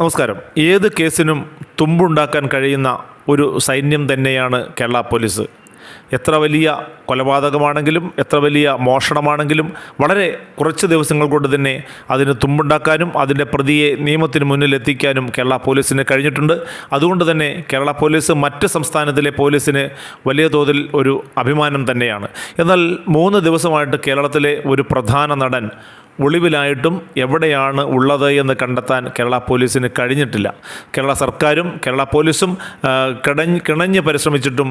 നമസ്കാരം. ഏത് കേസിനും തുമ്പുണ്ടാക്കാൻ കഴിയുന്ന ഒരു സൈന്യം തന്നെയാണ് കേരള പോലീസ്. എത്ര വലിയ കൊലപാതകമാണെങ്കിലും എത്ര വലിയ മോഷണമാണെങ്കിലും വളരെ കുറച്ച് ദിവസങ്ങൾ കൊണ്ട് തന്നെ അതിന് തുമ്പുണ്ടാക്കാനും അതിന്റെ പ്രതിയെ നിയമത്തിന് മുന്നിലെത്തിക്കാനും കേരള പോലീസിന് കഴിഞ്ഞിട്ടുണ്ട്. അതുകൊണ്ട് തന്നെ കേരള പോലീസ് മറ്റ് സംസ്ഥാനത്തിലെ പോലീസിന് വലിയ തോതിൽ ഒരു അഭിമാനം തന്നെയാണ്. എന്നാൽ മൂന്ന് ദിവസമായിട്ട് കേരളത്തിലെ ഒരു പ്രധാന നടൻ ഒളിവിലായിട്ടും എവിടെയാണ് ഉള്ളത് എന്ന് കണ്ടെത്താൻ കേരള പോലീസിന് കഴിഞ്ഞിട്ടില്ല. കേരള സർക്കാരും കേരള പോലീസും കിടഞ്ഞ് കിണഞ്ഞ് പരിശ്രമിച്ചിട്ടും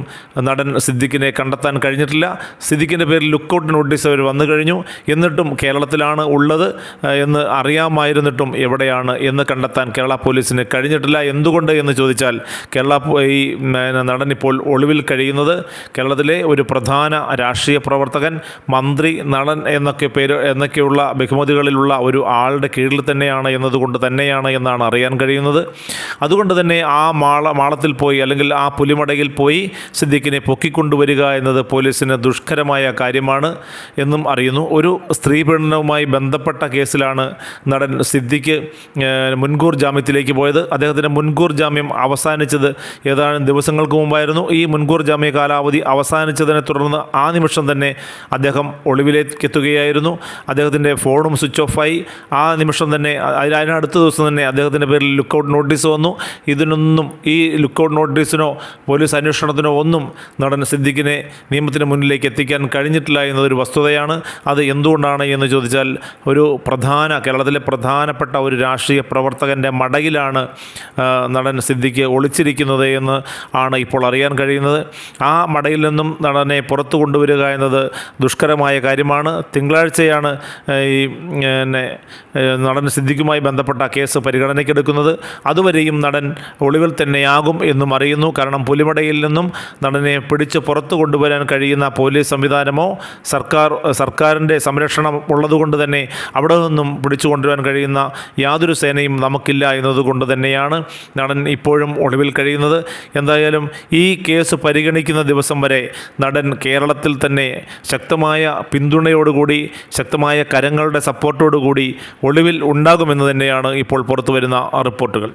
നടൻ സിദ്ദിഖിനെ കണ്ടെത്താൻ കഴിഞ്ഞിട്ടില്ല. സിദ്ദിഖിന്റെ പേരിൽ ലുക്കൗട്ട് നോട്ടീസ് അവർ വന്നു കഴിഞ്ഞു. എന്നിട്ടും കേരളത്തിലാണ് ഉള്ളത് എന്ന് അറിയാമായിരുന്നിട്ടും എവിടെയാണ് എന്ന് കണ്ടെത്താൻ കേരള പോലീസിന് കഴിഞ്ഞിട്ടില്ല. എന്തുകൊണ്ട് എന്ന് ചോദിച്ചാൽ കേരള ഈ നടൻ ഇപ്പോൾ ഒളിവിൽ കഴിയുന്നത് കേരളത്തിലെ ഒരു പ്രധാന രാഷ്ട്രീയ പ്രവർത്തകൻ മന്ത്രി നടൻ എന്നൊക്കെ പേര് എന്നൊക്കെയുള്ള ബഹുമതികളിലുള്ള ഒരു ആളുടെ കീഴിൽ തന്നെയാണ് എന്നതുകൊണ്ട് തന്നെയാണ് എന്നാണ് അറിയാൻ കഴിയുന്നത്. അതുകൊണ്ട് തന്നെ ആ മാള മാളത്തിൽ പോയി അല്ലെങ്കിൽ ആ പുലിമടയിൽ പോയി സിദ്ദിഖിനെ പൊക്കിക്കൊണ്ടുവരിക എന്നത് പോലീസിന് ദുഷ്കരമായ കാര്യമാണ് എന്നും അറിയുന്നു. ഒരു സ്ത്രീ പീഡനവുമായി ബന്ധപ്പെട്ട കേസിലാണ് നടൻ സിദ്ദിഖ് മുൻകൂർ ജാമ്യത്തിലേക്ക് പോയത്. അദ്ദേഹത്തിന്റെ മുൻകൂർ ജാമ്യം അവസാനിച്ചത് ഏതാനും ദിവസങ്ങൾക്ക് മുമ്പായിരുന്നു. ഈ മുൻകൂർ ജാമ്യ കാലാവധി അവസാനിച്ചതിനെ തുടർന്ന് ആ നിമിഷം തന്നെ അദ്ദേഹം ഒളിവിലേക്ക് എത്തുകയായിരുന്നു. അദ്ദേഹത്തിന്റെ ഫോണും സ്വിച്ച് ഓഫായി. ആ നിമിഷം തന്നെ അതിനടുത്ത ദിവസം തന്നെ അദ്ദേഹത്തിന്റെ പേരിൽ ലുക്കൗട്ട് നോട്ടീസ് വന്നു. ഇതിനൊന്നും ഈ ലുക്കൗട്ട് നോട്ടീസിനോ പോലീസ് അന്വേഷണത്തിനോ ഒന്നും നടൻ സിദ്ദിഖിനെ നിയമത്തിന് മുന്നിലേക്ക് എത്തിക്കാൻ കഴിഞ്ഞിട്ടില്ല എന്നതൊരു വസ്തുതയാണ്. അത് എന്തുകൊണ്ടാണ് എന്ന് ചോദിച്ചാൽ ഒരു പ്രധാന കേരളത്തിലെ പ്രധാനപ്പെട്ട ഒരു രാഷ്ട്രീയ പ്രവർത്തകന്റെ മടയിലാണ് നടൻ സിദ്ദിഖ് ഒളിച്ചിരിക്കുന്നത് എന്ന് ആണ് ഇപ്പോൾ അറിയാൻ കഴിയുന്നത്. ആ മടയിൽ നിന്നും നടനെ പുറത്തു കൊണ്ടുവരിക എന്നത് ദുഷ്കരമായ കാര്യമാണ്. തിങ്കളാഴ്ചയാണ് ഈ പിന്നെ നടൻ സിദ്ദിഖുമായി ബന്ധപ്പെട്ട കേസ് പരിഗണനയ്ക്കെടുക്കുന്നത് അതുവരെയും നടൻ ഒളിവിൽ തന്നെയാകും എന്നും അറിയുന്നു. കാരണം പുലിമടയിൽ നിന്നും നടനെ പിടിച്ച് പുറത്തു കൊണ്ടുവരാൻ കഴിയുന്ന പോലീസ് സംവിധാനമോ സർക്കാർ സർക്കാരിന്റെ സംരക്ഷണം ഉള്ളതുകൊണ്ട് തന്നെ അവിടെ നിന്നും പിടിച്ചു കൊണ്ടുവരാൻ കഴിയുന്ന യാതൊരു സേനയും നമുക്കില്ല എന്നതുകൊണ്ട് തന്നെയാണ് നടൻ ഇപ്പോഴും ഒളിവിൽ കഴിയുന്നത്. എന്തായാലും ഈ കേസ് പരിഗണിക്കുന്ന ദിവസം വരെ നടൻ കേരളത്തിൽ തന്നെ ശക്തമായ പിന്തുണയോടുകൂടി ശക്തമായ കരങ്ങളുടെ സപ്പോർട്ടോടുകൂടി ഒളിവിൽ ഉണ്ടാകുമെന്ന് തന്നെയാണ് ഇപ്പോൾ പുറത്തുവരുന്ന റിപ്പോർട്ടുകൾ.